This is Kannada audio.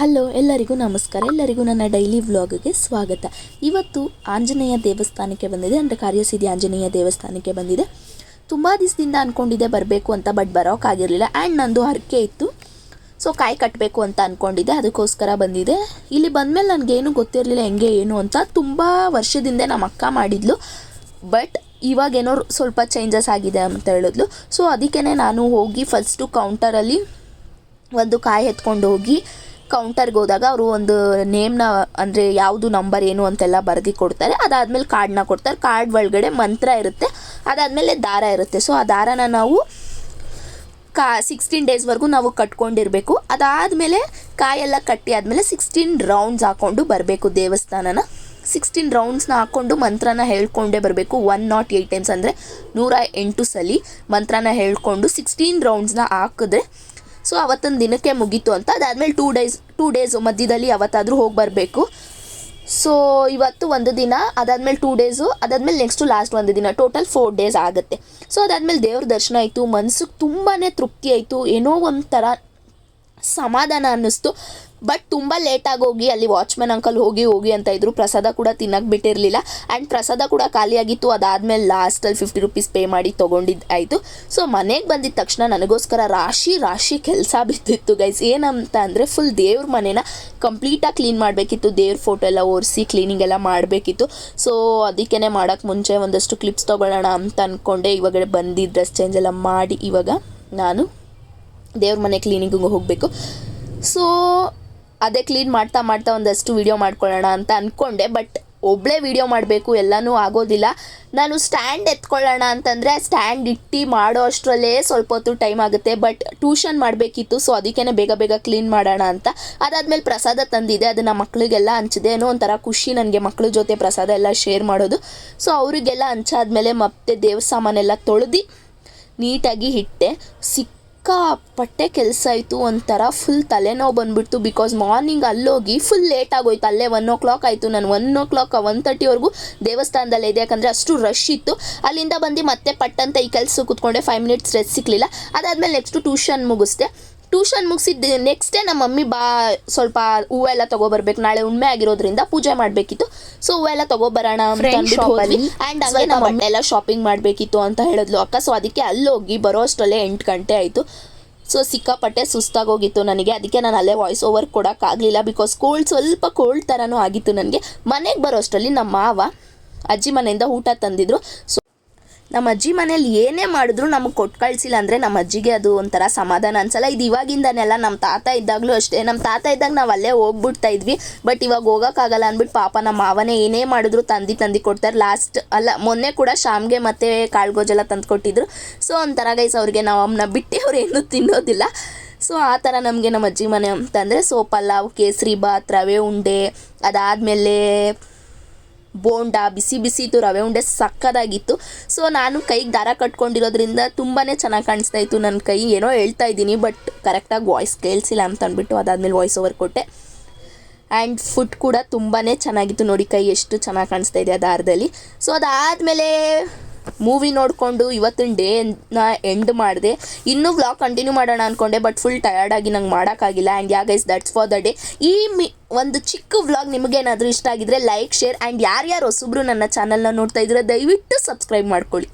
ಹಲೋ, ಎಲ್ಲರಿಗೂ ನಮಸ್ಕಾರ. ಎಲ್ಲರಿಗೂ ನನ್ನ ಡೈಲಿ ವ್ಲಾಗ್ಗೆ ಸ್ವಾಗತ. ಇವತ್ತು ಆಂಜನೇಯ ದೇವಸ್ಥಾನಕ್ಕೆ ಬಂದಿದೆ. ಅಂದರೆ ಕಾರ್ಯಸಿದ್ಧಿ ಆಂಜನೇಯ ದೇವಸ್ಥಾನಕ್ಕೆ ಬಂದಿದೆ. ತುಂಬ ದಿವಸದಿಂದ ಅಂದ್ಕೊಂಡಿದ್ದೆ ಬರಬೇಕು ಅಂತ, ಬಟ್ ಬರೋಕ್ಕಾಗಿರಲಿಲ್ಲ ಆ್ಯಂಡ್ ನಂದು ಹರಕೆ ಇತ್ತು. ಸೊ ಕಾಯಿ ಕಟ್ಟಬೇಕು ಅಂತ ಅಂದ್ಕೊಂಡಿದ್ದೆ ಅದಕ್ಕೋಸ್ಕರ ಬಂದಿದೆ. ಇಲ್ಲಿ ಬಂದಮೇಲೆ ನನಗೇನು ಗೊತ್ತಿರಲಿಲ್ಲ ಹೆಂಗೆ, ಏನು ಅಂತ. ತುಂಬ ವರ್ಷದಿಂದ ನಮ್ಮ ಅಕ್ಕ ಮಾಡಿದ್ಲು. ಬಟ್ ಇವಾಗೇನೋ ಸ್ವಲ್ಪ ಚೇಂಜಸ್ ಆಗಿದೆ ಅಂತ ಹೇಳಿದ್ಲು. ಸೊ ಅದಕ್ಕೇ ನಾನು ಹೋಗಿ ಫಸ್ಟು ಕೌಂಟರಲ್ಲಿ ಒಂದು ಕಾಯಿ ಎತ್ಕೊಂಡು ಹೋಗಿ ಕೌಂಟರ್ಗೆ ಹೋದಾಗ ಅವರು ಒಂದು ನೇಮ್ನ ಅಂದರೆ ಯಾವುದು ನಂಬರ್ ಏನು ಅಂತೆಲ್ಲ ಬರೆದಿ ಕೊಡ್ತಾರೆ. ಅದಾದಮೇಲೆ ಕಾರ್ಡ್ನ ಕೊಡ್ತಾರೆ. ಕಾರ್ಡ್ ಒಳಗಡೆ ಮಂತ್ರ ಇರುತ್ತೆ. ಅದಾದಮೇಲೆ ದಾರ ಇರುತ್ತೆ. ಸೊ ಆ ದಾರನ ನಾವು ಕಾ ಸಿಕ್ಸ್ಟೀನ್ ಡೇಸ್ವರೆಗೂ ನಾವು ಕಟ್ಕೊಂಡಿರಬೇಕು. ಅದಾದಮೇಲೆ ಕಾಯೆಲ್ಲ ಕಟ್ಟಿ ಆದಮೇಲೆ ಸಿಕ್ಸ್ಟೀನ್ ರೌಂಡ್ಸ್ ಹಾಕ್ಕೊಂಡು ಬರಬೇಕು ದೇವಸ್ಥಾನನ. ಸಿಕ್ಸ್ಟೀನ್ ರೌಂಡ್ಸ್ನ ಹಾಕ್ಕೊಂಡು ಮಂತ್ರನ ಹೇಳ್ಕೊಂಡೇ ಬರಬೇಕು. ಒನ್ ನಾಟ್ ಏಯ್ಟ್ ಟೈಮ್ಸ್ ಅಂದರೆ ನೂರ ಎಂಟು ಸಲ ಮಂತ್ರನ ಹೇಳ್ಕೊಂಡು ಸಿಕ್ಸ್ಟೀನ್ ರೌಂಡ್ಸ್ನ ಹಾಕಿದ್ರೆ ಸೊ ಅವತ್ತೊಂದು ದಿನಕ್ಕೆ ಮುಗೀತು ಅಂತ. ಅದಾದಮೇಲೆ ಟೂ ಡೇಸ್ ಟೂ ಡೇಸ್ ಮಧ್ಯದಲ್ಲಿ ಯಾವತ್ತಾದರೂ ಹೋಗಿ ಬರಬೇಕು. ಸೊ ಇವತ್ತು ಒಂದು ದಿನ, ಅದಾದಮೇಲೆ ಟೂ ಡೇಸು ಅದಾದಮೇಲೆ ನೆಕ್ಸ್ಟು ಲಾಸ್ಟ್ ಒಂದು ದಿನ. ಟೋಟಲ್ ಫೋರ್ ಡೇಸ್ ಆಗುತ್ತೆ. ಸೊ ಅದಾದಮೇಲೆ ದೇವ್ರ ದರ್ಶನ ಆಯಿತು. ಮನ್ಸಿಗೆ ತುಂಬಾ ತೃಪ್ತಿ ಆಯಿತು. ಏನೋ ಒಂಥರ ಸಮಾಧಾನ ಅನ್ನಿಸ್ತು. ಬಟ್ ತುಂಬ ಲೇಟಾಗಿ ಹೋಗಿ, ಅಲ್ಲಿ ವಾಚ್ಮ್ಯಾನ್ ಅಂಕಲ್ ಹೋಗಿ ಹೋಗಿ ಅಂತ ಇದ್ರು. ಪ್ರಸಾದ ಕೂಡ ತಿನ್ನಕ್ಕೆ ಬಿಟ್ಟಿರಲಿಲ್ಲ. ಆ್ಯಂಡ್ ಪ್ರಸಾದ ಕೂಡ ಖಾಲಿಯಾಗಿತ್ತು. ಅದಾದಮೇಲೆ ಲಾಸ್ಟಲ್ಲಿ ಫಿಫ್ಟಿ ರುಪೀಸ್ ಪೇ ಮಾಡಿ ತೊಗೊಂಡಿದ್ದು ಆಯಿತು. ಸೊ ಮನೆಗೆ ಬಂದಿದ್ದ ತಕ್ಷಣ ನನಗೋಸ್ಕರ ರಾಶಿ ರಾಶಿ ಕೆಲಸ ಬಿದ್ದಿತ್ತು ಗೈಸ್ ಏನಂತ ಅಂದರೆ ಫುಲ್ ದೇವ್ರ ಮನೇನ ಕಂಪ್ಲೀಟಾಗಿ ಕ್ಲೀನ್ ಮಾಡಬೇಕಿತ್ತು. ದೇವ್ರ ಫೋಟೋ ಎಲ್ಲ ಒರೆಸಿ ಕ್ಲೀನಿಂಗ್ ಎಲ್ಲ ಮಾಡಬೇಕಿತ್ತು. ಸೊ ಅದಕ್ಕೇ ಮಾಡೋಕ್ಕೆ ಮುಂಚೆ ಒಂದಷ್ಟು ಕ್ಲಿಪ್ಸ್ ತೊಗೊಳ್ಳೋಣ ಅಂತ ಅಂದ್ಕೊಂಡೆ ಇವಾಗ ಬಂದು ಡ್ರೆಸ್ ಚೇಂಜ್ ಎಲ್ಲ ಮಾಡಿ ಇವಾಗ ನಾನು ದೇವ್ರ ಮನೆ ಕ್ಲೀನಿಂಗಿಗೆ ಹೋಗಬೇಕು. ಸೊ ಅದೇ ಕ್ಲೀನ್ ಮಾಡ್ತಾ ಮಾಡ್ತಾ ಒಂದಷ್ಟು ವೀಡಿಯೋ ಮಾಡ್ಕೊಳ್ಳೋಣ ಅಂತ ಅಂದ್ಕೊಂಡೆ ಬಟ್ ಒಬ್ಬಳೇ ವೀಡಿಯೋ ಮಾಡಬೇಕು, ಎಲ್ಲನೂ ಆಗೋದಿಲ್ಲ. ನಾನು ಸ್ಟ್ಯಾಂಡ್ ಎತ್ಕೊಳ್ಳೋಣ ಅಂತಂದರೆ ಸ್ಟ್ಯಾಂಡ್ ಇಟ್ಟು ಮಾಡೋ ಅಷ್ಟರಲ್ಲೇ ಸ್ವಲ್ಪ ಹೊತ್ತು ಟೈಮ್ ಆಗುತ್ತೆ ಬಟ್ ಟ್ಯೂಷನ್ ಮಾಡಬೇಕಿತ್ತು ಸೊ ಅದಕ್ಕೇ ಬೇಗ ಬೇಗ ಕ್ಲೀನ್ ಮಾಡೋಣ ಅಂತ. ಅದಾದಮೇಲೆ ಪ್ರಸಾದ ತಂದಿದೆ ಅದನ್ನು ಮಕ್ಕಳಿಗೆಲ್ಲ ಹಂಚಿದೆ ಏನೋ ಒಂಥರ ಖುಷಿ ನನಗೆ ಮಕ್ಕಳ ಜೊತೆ ಪ್ರಸಾದ ಎಲ್ಲ ಶೇರ್ ಮಾಡೋದು. ಸೊ ಅವರಿಗೆಲ್ಲ ಹಂಚಾದ್ಮೇಲೆ ಮತ್ತೆ ದೇವ್ರ ಸಾಮಾನೆಲ್ಲ ತೊಳೆದು ನೀಟಾಗಿ ಇಟ್ಟೆ. ಸಿಕ್ಕಾಪಟ್ಟೆ ಕೆಲಸ ಆಯಿತು, ಒಂಥರ ಫುಲ್ ತಲೆನೋವು ಬಂದುಬಿಡ್ತು ಬಿಕಾಸ್ ಮಾರ್ನಿಂಗ್ ಅಲ್ಲೋಗಿ ಫುಲ್ ಲೇಟ್ ಆಗೋಯ್ತು. ಅಲ್ಲೇ ಒನ್ ಓ ಕ್ಲಾಕ್ ಆಯಿತು. ನಾನು ಒನ್ ಓ ಕ್ಲಾಕ್ ಒನ್ ತರ್ಟಿವರೆಗೂ ದೇವಸ್ಥಾನದಲ್ಲೇ ಇದೆ ಯಾಕಂದರೆ ಅಷ್ಟು ರಶ್ ಇತ್ತು. ಅಲ್ಲಿಂದ ಬಂದು ಮತ್ತೆ ಪಟ್ಟಂತ ಈ ಕೆಲಸ ಕೂತ್ಕೊಂಡೆ. ಫೈವ್ ಮಿನಿಟ್ಸ್ ರೆಸ್ಟ್ ಸಿಕ್ಕಲಿಲ್ಲ ಅದಾದಮೇಲೆ ನೆಕ್ಸ್ಟು ಟ್ಯೂಷನ್ ಮುಗಿಸ್ದೆ. ಟ್ಯೂಷನ್ ಮುಗಿಸಿದ್ದು ನೆಕ್ಸ್ಟ್ ಡೇ ನಮ್ಮ ಮಮ್ಮಿ ಬಾ ಸ್ವಲ್ಪ ಹೂವೆಲ್ಲ ತಗೋಬರ್ಬೇಕು. ನಾಳೆ ಉಣ್ಮೆ ಆಗಿರೋದ್ರಿಂದ ಪೂಜೆ ಮಾಡಬೇಕಿತ್ತು. ಸೊ ಹೂವೆಲ್ಲ ಅಲ್ಲಿ ಆ್ಯಂಡ್ ಹಂಗೆ ನಮ್ಮ ಮಮ್ಮಿ ಎಲ್ಲ ಶಾಪಿಂಗ್ ಮಾಡಬೇಕಿತ್ತು ಅಂತ ಹೇಳಿದ್ಲು. ಅಕ್ಕ ಸೊ ಅದಕ್ಕೆ ಅಲ್ಲಿ ಹೋಗಿ ಬರೋ ಅಷ್ಟರಲ್ಲೇ ಎಂಟು ಗಂಟೆ ಆಯಿತು. ಸೊ ಸಿಕ್ಕಾಪಟ್ಟೆ ಸುಸ್ತಾಗೋಗಿತ್ತು ನನಗೆ. ಅದಕ್ಕೆ ನಾನು ಅಲ್ಲೇ ವಾಯ್ಸ್ ಓವರ್ ಕೊಡೋಕ್ಕಾಗಲಿಲ್ಲ ಬಿಕಾಸ್ ಕೋಲ್ಡ್ ಸ್ವಲ್ಪ ಕೋಲ್ಡ್ ಥರನೂ ಆಗಿತ್ತು ನನಗೆ. ಮನೆಗೆ ಬರೋ ಅಷ್ಟರಲ್ಲಿ ನಮ್ಮ ಮಾವ ಅಜ್ಜಿ ಮನೆಯಿಂದ ಊಟ ತಂದಿದ್ರು. ಸೊ ನಮ್ಮ ಅಜ್ಜಿ ಮನೇಲಿ ಏನೇ ಮಾಡಿದ್ರು ನಮಗೆ ಕೊಟ್ಟು ಕಳಿಸಿಲ್ಲ ಅಂದರೆ ನಮ್ಮ ಅಜ್ಜಿಗೆ ಅದು ಒಂಥರ ಸಮಾಧಾನ ಅನ್ಸಲ್ಲ. ಇದು ಇವಾಗಿಂದನೆಲ್ಲ ನಮ್ಮ ತಾತ ಇದ್ದಾಗಲೂ ಅಷ್ಟೇ. ನಮ್ಮ ತಾತ ಇದ್ದಾಗ ನಾವು ಅಲ್ಲೇ ಹೋಗ್ಬಿಡ್ತಾ ಇದ್ವಿ. ಬಟ್ ಇವಾಗ ಹೋಗೋಕ್ಕಾಗಲ್ಲ ಅಂದ್ಬಿಟ್ಟು ಪಾಪ ನಮ್ಮ ಮಾವನೇ ಏನೇ ಮಾಡಿದ್ರು ತಂದು ತಂದು ಕೊಡ್ತಾರೆ. ಲಾಸ್ಟ್ ಅಲ್ಲ, ಮೊನ್ನೆ ಕೂಡ ಶಾಮ್ಗೆ ಮತ್ತು ಕಾಳ್ಗೋಜೆಲ್ಲ ತಂದು ಕೊಟ್ಟಿದ್ರು. ಸೊ ಒಂಥರ ಗೈಸ್ ಅವ್ರಿಗೆ ನಾವು ಅಮ್ಮನ ಬಿಟ್ಟು ಅವ್ರು ಏನೂ ತಿನ್ನೋದಿಲ್ಲ. ಸೊ ಆ ಥರ ನಮಗೆ ನಮ್ಮ ಅಜ್ಜಿ ಮನೆ ಅಂತಂದರೆ ಸೊ ಪಲಾವ್ ಕೇಸರಿ ಬಾತ್, ರವೆ ಉಂಡೆ, ಅದಾದಮೇಲೆ ಬೋಂಡ, ಬಿಸಿ ಬಿಸಿ ಇತ್ತು, ರವೆ ಉಂಡೆ ಸಕ್ಕದಾಗಿತ್ತು. ಸೊ ನಾನು ಕೈಗೆ ದಾರ ಕಟ್ಕೊಂಡಿರೋದ್ರಿಂದ ತುಂಬಾ ಚೆನ್ನಾಗಿ ಕಾಣಿಸ್ತಾ ಇತ್ತು ನನ್ನ ಕೈ. ಏನೋ ಹೇಳ್ತಾ ಇದ್ದೀನಿ ಬಟ್ ಕರೆಕ್ಟಾಗಿ ವಾಯ್ಸ್ ಕೇಳಿಸಿಲ್ಲ ಅಂತ ಅಂದ್ಬಿಟ್ಟು ಅದಾದಮೇಲೆ ವಾಯ್ಸ್ ಓವರ್ ಕೊಟ್ಟೆ. ಆ್ಯಂಡ್ ಫುಡ್ ಕೂಡ ತುಂಬಾ ಚೆನ್ನಾಗಿತ್ತು ನೋಡಿ, ಕೈ ಎಷ್ಟು ಚೆನ್ನಾಗಿ ಕಾಣಿಸ್ತಾ ಇದೆ ಆ ದಾರದಲ್ಲಿ. ಸೊ ಅದಾದಮೇಲೆ ಮೂವಿ ನೋಡಿಕೊಂಡು ಇವತ್ತಿನ ಡೇ ಡೇನ ಎಂಡ್ ಮಾಡಿದೆ. ಇನ್ನೂ ವ್ಲಾಗ್ ಕಂಟಿನ್ಯೂ ಮಾಡೋಣ ಅಂದ್ಕೊಂಡೆ ಬಟ್ ಫುಲ್ ಟಯರ್ಡ್ ಆಗಿ ನಂಗೆ ಮಾಡೋಕ್ಕಾಗಿಲ್ಲ. And ya guys that's for the day ಈ ಮಿ, ಒಂದು ಚಿಕ್ಕ ವ್ಲಾಗ್ ನಿಮಗೇನಾದರೂ ಇಷ್ಟ ಆಗಿದ್ರೆ ಲೈಕ್ ಶೇರ್ ಆ್ಯಂಡ್ ಯಾರ್ಯಾರು ಹೊಸಬ್ರು ನನ್ನ ಚಾನಲ್ನ ನೋಡ್ತಾ ಇದ್ರೆ ದಯವಿಟ್ಟು ಸಬ್ಸ್ಕ್ರೈಬ್ ಮಾಡ್ಕೊಳ್ಳಿ.